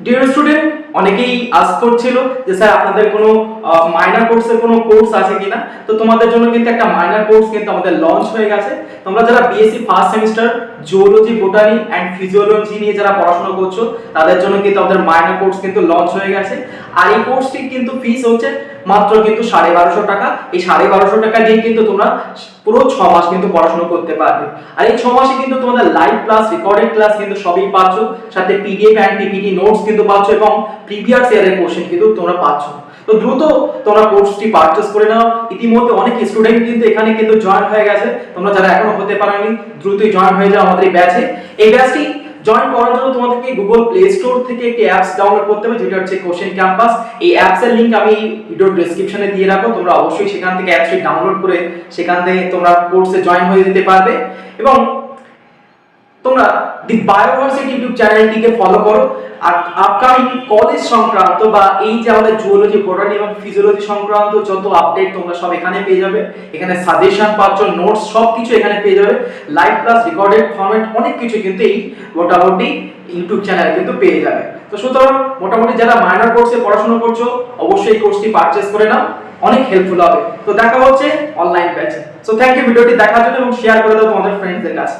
Dear student অনেকেই আজ করছিল যে, স্যার, আপনাদের কোনো মাইনার কোর্সের কোনো কোর্স আছে কিনা? তো তোমাদের জন্য কিন্তু একটা মাইনার কোর্স কিন্তু আমাদের লঞ্চ হয়ে গেছে। তোমরা যারা BSc first semester zoology botany and physiology নিয়ে যারা পড়াশোনা করছ, তাদের জন্য কিন্তু আমাদের মাইনার কোর্স কিন্তু লঞ্চ হয়ে গেছে। আর এই কোর্সটি কিন্তু ফিস হচ্ছে মাত্র কিন্তু সাড়ে বারোশো টাকা। এই সাড়ে বারোশো টাকা দিয়ে কিন্তু তোমরা পুরো ছ মাস কিন্তু পড়াশোনা করতে পারবে। আর এই ছ মাসে কিন্তু তোমাদের লাইভ ক্লাস রেকর্ডেড ক্লাস কিন্তু সবই পাচ্ছ। সাথে পিডিএফ অ্যান্ড পিপিটি নোটস কিন্তু পাচ্ছ এবং প্রিভিয়াস ইয়ারের কোশ্চেন কিন্তু তোমরা পাচ্ছ। তো দ্রুত তোমরা কোর্সটি পারচেস করে নাও। ইতিমধ্যে অনেক স্টুডেন্ট কিন্তু এখানে কিন্তু জয়েন হয়ে গেছে। তোমরা যারা এখনও হতে পারোনি, দ্রুতই জয়েন হয়ে যাও আমাদের এই ব্যাচে এই ব্যাচটি জয়েন করার জন্য তোমাদেরকে গুগল প্লে স্টোর থেকে একটি অ্যাপস ডাউনলোড করতে হবে, যেটা হচ্ছে কোশ্চেন ক্যাম্পাস এই অ্যাপস এর লিংক আমি ভিডিওর ডেসক্রিপশনে দিয়ে রাখব। তোমরা অবশ্যই সেখান থেকে অ্যাপসটি ডাউনলোড করে সেখান থেকে তোমরা কোর্সে জয়েন হয়ে যেতে পারবে। এবং তোমরা দি বায়োভার্সিটি ইউটিউব চ্যানেলটিকে ফলো করো। আপকামিং কলেজ সংক্রান্ত বা এই যে আমাদের জুওলজি বোটানি এবং ফিজিওলজি সংক্রান্ত যত আপডেট তোমরা সব এখানে পেয়ে যাবে, এখানে সাজেশন পাচ্ছ নোটস সব কিছু এখানে পেয়ে যাবে লাইভ ক্লাস রেকর্ডেড ফরম্যাট অনেক কিছু কিন্তু এই মোটামুটি ইউটিউব চ্যানেলে কিন্তু পেয়ে যাবে। তো সুতরাং মোটামুটি যারা মাইনর কোর্সে পড়াশোনা করছ, অবশ্যই এই কোর্সটি পারচেস করে নাও, অনেক হেল্পফুল হবে। তো দেখা হচ্ছে অনলাইন ব্যাচে সো থ্যাংক ইউ ভিডিওটি দেখার জন্য এবং শেয়ার করে দাও তোমাদের ফ্রেন্ডসদের কাছে।